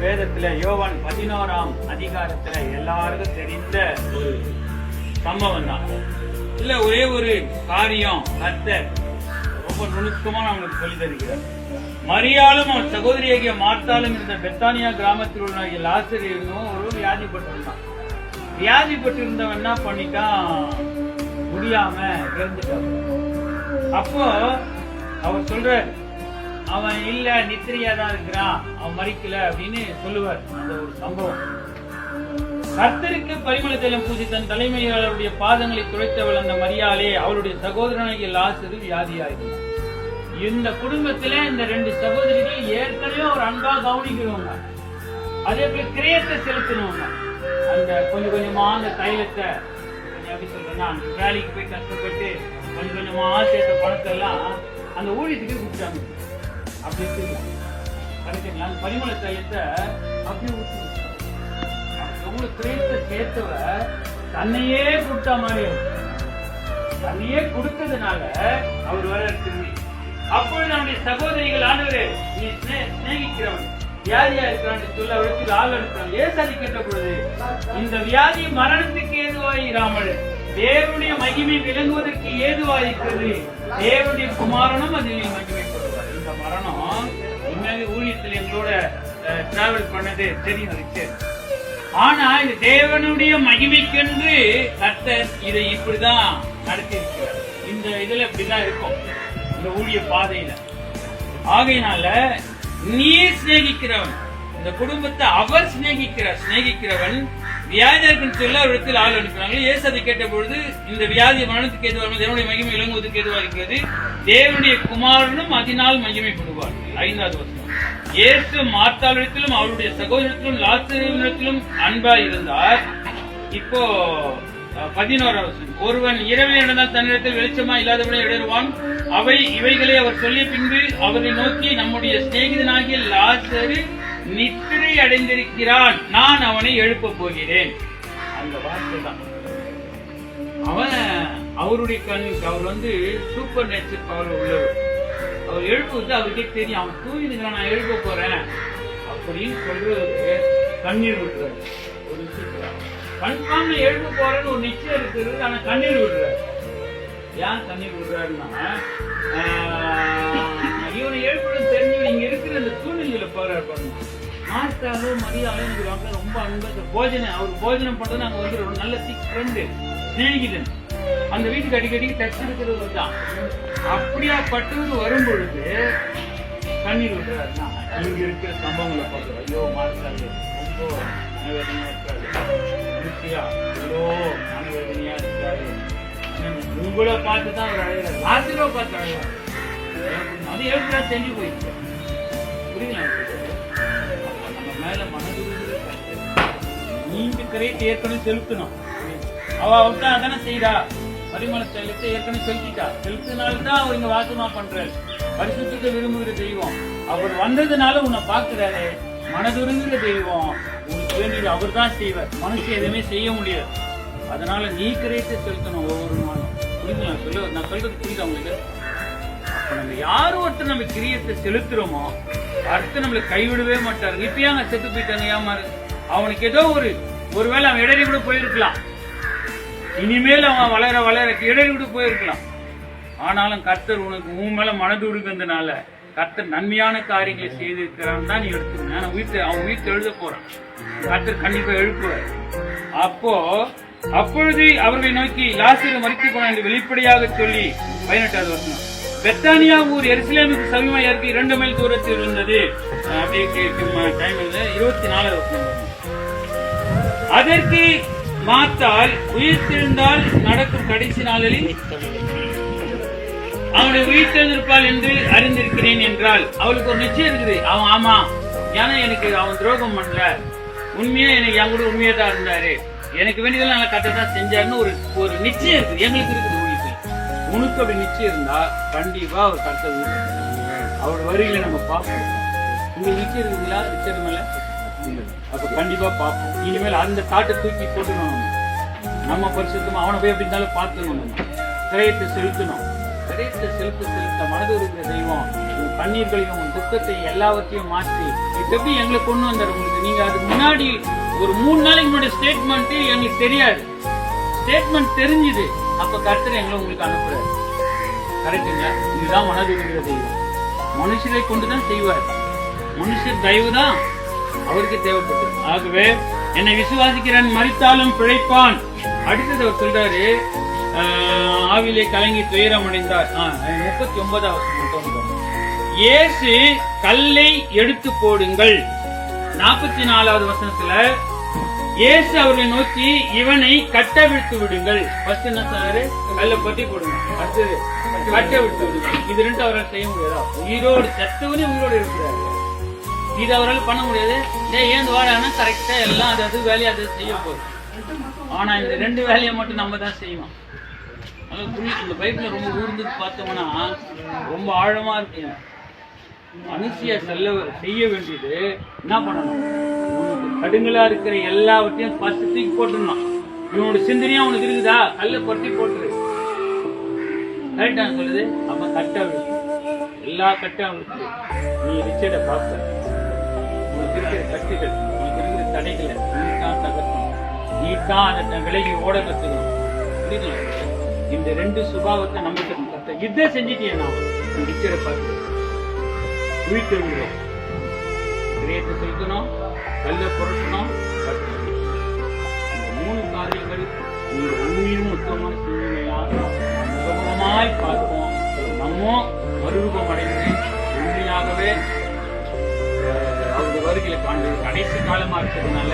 வேதத்துல யோவான் பதினோராம் அதிகாரத்துல எல்லாருக்கும் தெரிந்த ஒரு சம்பவம் தான். இல்ல ஒரே ஒரு காரியம் கர்த்தர் ரொம்ப நுணுக்கமா நம்மளுக்கு சொல்லி தருகிறார் மரியாலும் அவன் சகோதரியாகிய மார்த்தாலும் இருந்த பெத்தானியா கிராமத்தில் உள்ள லாசரியனும் ஒரு வியாதிப்பட்டிருந்தான் வியாதிப்பட்டிருந்தவன் என்ன பண்ணிட்டான்? முடியாம இறந்துட்டான். அப்போ அவர் சொல்ற அவன் இல்ல நித்திரியா தான் இருக்கிறான் அவன் மறிக்கல அப்படின்னு சொல்லுவார். அந்த ஒரு சம்பவம். கர்த்தருக்கு பரிமள தைலம் பூசி தன் தலைமையாளருடைய பாதங்களை துடைத்தவள் அந்த மரியாளே அவளுடைய சகோதரனாகிய லாசரு வியாதியாயிருந்தான் இந்த குடும்பத்துல இந்த ரெண்டு சகோதரிகள் ஏற்கனவே ஒரு அன்பா கவனிக்கிறவங்க. அதே போல கிரேத்தை செலுத்தினவங்க. அந்த கொஞ்சம் கொஞ்சமா அந்த தைலத்தை எப்படி சொல்றேன்னா அந்த வேலைக்கு போய் கஷ்டப்பட்டு கொஞ்சம் கொஞ்சமா சேர்த்த பணத்தை எல்லாம் அந்த ஊழியத்துக்கு கொடுத்தாங்க. அப்படி வச்சுக்கலாம் கரெக்டுங்களா அந்த பரிமள தைலத்தை அப்படியே ஊற்றி எவ்வளவு சேர்த்தவ தன்னையே கொடுத்த மாதிரி தன்னையே கொடுத்ததுனால அவர் வர திரும்பி அப்பொழுது நம்முடைய சகோதரிகள் ஆண்டவரே நீ சிநேகிக்கிறவன் வியாதியா இருக்கிறான்னு சொல்ல அவருக்கு ஆள் அனுப்புறான் ஏசாதி கேட்ட பொழுது இந்த வியாதி மரணத்துக்கு ஏதுவாயிராமல் தேவனுடைய மகிமை விளங்குவதற்கு ஏதுவாயிருக்கிறது தேவனுடைய குமாரனும் அதில் மகிமை டிராவல் பண்ணது தெரியும் அதுக்கு. ஆனா இது தேவனுடைய மகிமைக்கென்று கர்த்தர் இதை இப்படிதான் நடத்தியிருக்கிறார். இந்த இதுல இப்படிதான் இருக்கும். இந்த ஊழிய பாதையில. ஆகையினால நீ சிநேகிக்கிறவன் இந்த குடும்பத்தை அவர் சிநேகிக்கிறார் சிநேகிக்கிறவன் வியாதியாருக்குன்னு சொல்ல ஒரு இடத்தில் ஆள் அனுப்பினாங்க ஏசு அதை கேட்ட பொழுது இந்த வியாதி மரணத்துக்கு எதுவாக தேவனுடைய மகிமை விளங்குவதற்கு எதுவாக இருக்கிறது தேவனுடைய குமாரனும் அதனால் மகிமைப்படுவார். ஐந்தாவது வருஷம் இயேசு மார்த்தாளிடத்திலும் அவருடைய சகோதரத்திலும் லாசரிடத்திலும் அன்பா இருந்தார். இப்போ பதினோராவது ஒருவன் இரவில் நடந்தால் தன்னிடத்தில் வெளிச்சமா இல்லாதவனை இடருவான் அவை இவைகளை அவர் சொல்லிய பின்பு அவரை நோக்கி நம்முடைய சிநேகிதனாகிய லாசரு நித்திரை அடைந்திருக்கிறான். நான் அவனை எழுப்பப் போகிறேன். அந்த வார்த்தை தான். அவன் அவருடைய கண்ணுக்கு அவர் வந்து சூப்பர் நேச்சர் பவர் உள்ளவர். அவர் எழுப்புவது அவருக்கே தெரியும் அவன் தூங்கிடுங்க நான் எழுப்ப போறேன். அப்படின்னு சொல்றதுக்கு கண்ணீர் விடுறாரு. ஒரு விஷயத்துல. கன்ஃபார்ம் எழுப்ப போறேன்னு ஒரு நிச்சயம் இருக்கிறது ஆனா கண்ணீர் விடுறாரு. ஏன் கண்ணீர் விடுறாருன்னா இவனை எழுப்புறது தெரிஞ்சு இங்க இருக்கிற அந்த சூழ்நிலையில போறாரு பாருங்க. மாஸ்டாலும் மரியாதையும் ரொம்ப அன்பு போஜனை போஜனம் அவர் போஜனம் பண்றது நாங்க வந்து ஒரு நல்ல திக் ஃப்ரெண்டு சிநேகிதன். அந்த வீட்டுக்கு அடிக்கடி டச் இருக்கிறவர் தான். அப்படியா பட்டவர் வரும் பொழுது கண்ணீர் விடுறாருன்னா இங்க இருக்கிற சம்பவங்களை பார்க்குறோம். ஐயோ மாஸ்டாரு ரொம்ப மனவேதனையா இருக்காரு. ருசியா ஐயோ மனவேதனையா இருக்காரு. உங்களை பார்த்து தான் அவர் அழகார் ராத்திரோ பார்த்து அழகார் அது ஏற்கனவே தெரிஞ்சு போயிடுச்சு. புரியுங்களா நம்ம மேல மனது நீங்க கிரேட் ஏற்கனவே செலுத்தணும். அவ அவட்டா அதானே செய்யறா பரிமள செலுத்த ஏற்கனவே செலுத்திட்டா செலுத்தினால்தான் அவர் இங்க வாசமா பண்றாரு. பரிசுத்தத்தை விரும்புகிற தெய்வம். அவர் வந்ததுனால உன்னை பாக்குறாரு மனதுருங்குற தெய்வம். உனக்கு வேண்டியது அவர் தான் செய்வார். மனுஷன் எதுவுமே செய்ய முடியாது. அதனால நீ கிரேட்டை செலுத்தணும் ஒவ்வொரு நாளும் புரியுது நான் சொல்ல நான் சொல்றது புரியுது அவங்களுக்கு அப்ப நம்ம யார் ஒருத்தர் நம்ம கிரியத்தை செலுத்துறோமோ அடுத்து நம்மளை கைவிடவே மாட்டாரு. இப்பயே அங்க செத்து போயிட்டாங்க ஏமாறு அவனுக்கு ஏதோ ஒரு ஒருவேளை அவன் இடறி கூட போயிருக்கலாம். இனிமேல் அவன் வளர வளர இடையில விட்டு போயிருக்கலாம். ஆனாலும் கர்த்தர் உனக்கு உன் மேல மனது உருகுந்தனால கர்த்தர் நன்மையான காரியங்களை செய்திருக்கிறான் தான் நீ எடுத்துக்கணும். ஏன்னா உயிர் அவன் உயிர் எழுத போறான். கர்த்தர் கண்டிப்பா எழுப்புவார். அப்போ அப்பொழுது அவர்களை நோக்கி லாசியில் மறித்து போன என்று வெளிப்படையாக சொல்லி பதினெட்டாவது வருஷம் பெத்தானியா ஊர் எருசலேமுக்கு சமீபமாக இருக்கு இரண்டு மைல் தூரத்தில் இருந்தது. அஹ் அப்படியே டைம் இருபத்தி நாலாவது வருஷம் அதற்கு மாத்தால் உயிர்த்தெழுந்தால் நடக்கும் கடைசி நாளில் அவனை உயிர்த்தெழுந்திருப்பாள் என்று அறிந்திருக்கிறேன் என்றால் அவளுக்கு ஒரு நிச்சயம் இருக்குது. அவன் ஆமா ஏன்னா எனக்கு அவன் துரோகம் பண்ணல. உண்மையா எனக்கு என் கூட உண்மையா தான் இருந்தாரு. எனக்கு வேண்டியதெல்லாம் நல்லா கரெக்டாக தான் செஞ்சாருன்னு ஒரு ஒரு நிச்சயம் இருக்குது. எங்களுக்கு இருக்குது ஊழியத்தில் உனக்கு அப்படி நிச்சயம் இருந்தா கண்டிப்பா அவர் கர்த்தர் அவர் வரிகளை நம்ம பார்ப்போம். உங்களுக்கு நிச்சயம் இருக்குங்களா? நிச்சயம் மேல அப்போ கண்டிப்பாக பார்ப்போம் இனிமேல் அந்த காட்டை தூக்கி போட்டுணும் நம்ம. நம்ம அவனை போய் எப்படி இருந்தாலும் பார்த்துக்கணும் நம்ம. கிரயத்தை செலுத்தணும். கிரயத்தை செலுத்த செலுத்த மனது இருக்கிற தெய்வம் உன் கண்ணீர்களையும் உன் துக்கத்தை எல்லாவற்றையும் மாற்றி இப்போ எப்படி எங்களை கொண்டு வந்தார் உங்களுக்கு? நீங்கள் அதுக்கு முன்னாடி ஒரு மூணு நாளைக்கு முன்னாடி ஸ்டேட்மெண்ட்டு எங்களுக்கு தெரியாது. ஸ்டேட்மெண்ட் தெரிஞ்சுது. அப்போ கருத்தர் எங்களை உங்களுக்கு அனுப்புறாரு. கரெக்டுங்களா இதுதான் மனதுருகிற தெய்வம். மனுஷரை கொண்டு தான் செய்வார். மனுஷர் தயவு தான் அவருக்கு தேவைப்பட்டது ஆகவே என்னை விசுவாசிக்கிறன் மறித்தாலும் பிழைப்பான். அடுத்தது அவர் சொல்றாரு ஆஹ், ஆவிலே கலங்கி துயரம் அடைந்தார். முப்பத்தி ஒன்பதாவது இயேசு கல்லை எடுத்து போடுங்கள். நாற்பத்தி நாலாவது வசனத்துல இயேசு அவர்களை நோக்கி இவனை கட்டவிழ்த்து விடுங்கள். ஃபர்ஸ்ட் என்ன சொன்னாரு? கல்ல பத்தி போடுங்க அடுத்தது கட்ட விட்டு விடுங்க இது ரெண்டு அவரால் செய்ய முடியாதா? உயிரோடு செத்தவனே உயிரோடு இருக்கிறாரு. இது அவரால் பண்ண முடியாது. டேய் ஏன் வாடானா கரெக்டாக எல்லாம் அது அது வேலையை அது செய்ய போகுது. ஆனால் இந்த ரெண்டு வேலையை மட்டும் நம்ம தான் செய்வோம். அது புள்ளி- இந்த பைப்பில் ரொம்ப ஊர்ந்து பார்த்தோம்னா ரொம்ப ஆழமாக இருக்குங்க மனுஷிய செல்ல செய்ய வேண்டியது என்ன பண்ணணும்? கடுங்களாக கடுங்களா இருக்கிற எல்லாவற்றையும் ஃபர்ஸ்ட் தூக்கி போட்டுடணும். இவனோட சிந்தனையா உனக்கு இருக்குதா? கல்ல கொட்டி போட்டுரு கரெக்டாக சொல்லுது. அப்போ கட்டாக எல்லா கட்டாக விட்டு நீ ரிச்சர்டை பார்க்க உனக்கு இருக்கிற கட்டுகள் உனக்கு இருக்கிற தடைகளை தகர்க்கணும் அதை விலகி ஓட கத்துக்கணும் இந்த ரெண்டு சுபாவத்தை நம்மகிட்ட கத்த இதை செஞ்சிட்டீங்கன்னா நீ பார்த்து உயிர்த்து விடுவோம் செலுத்தணும் கல்ல புரட்டணும் இந்த மூணு காரியங்கள் உண்மையும் உத்தமமான சூழ்நிலையாக சுகமாய் பார்ப்போம் நம்ம மறுரூபம் அடைந்து உண்மையாகவே வருகையில காண்பது கடைசி காலமா இருக்கிறதுனால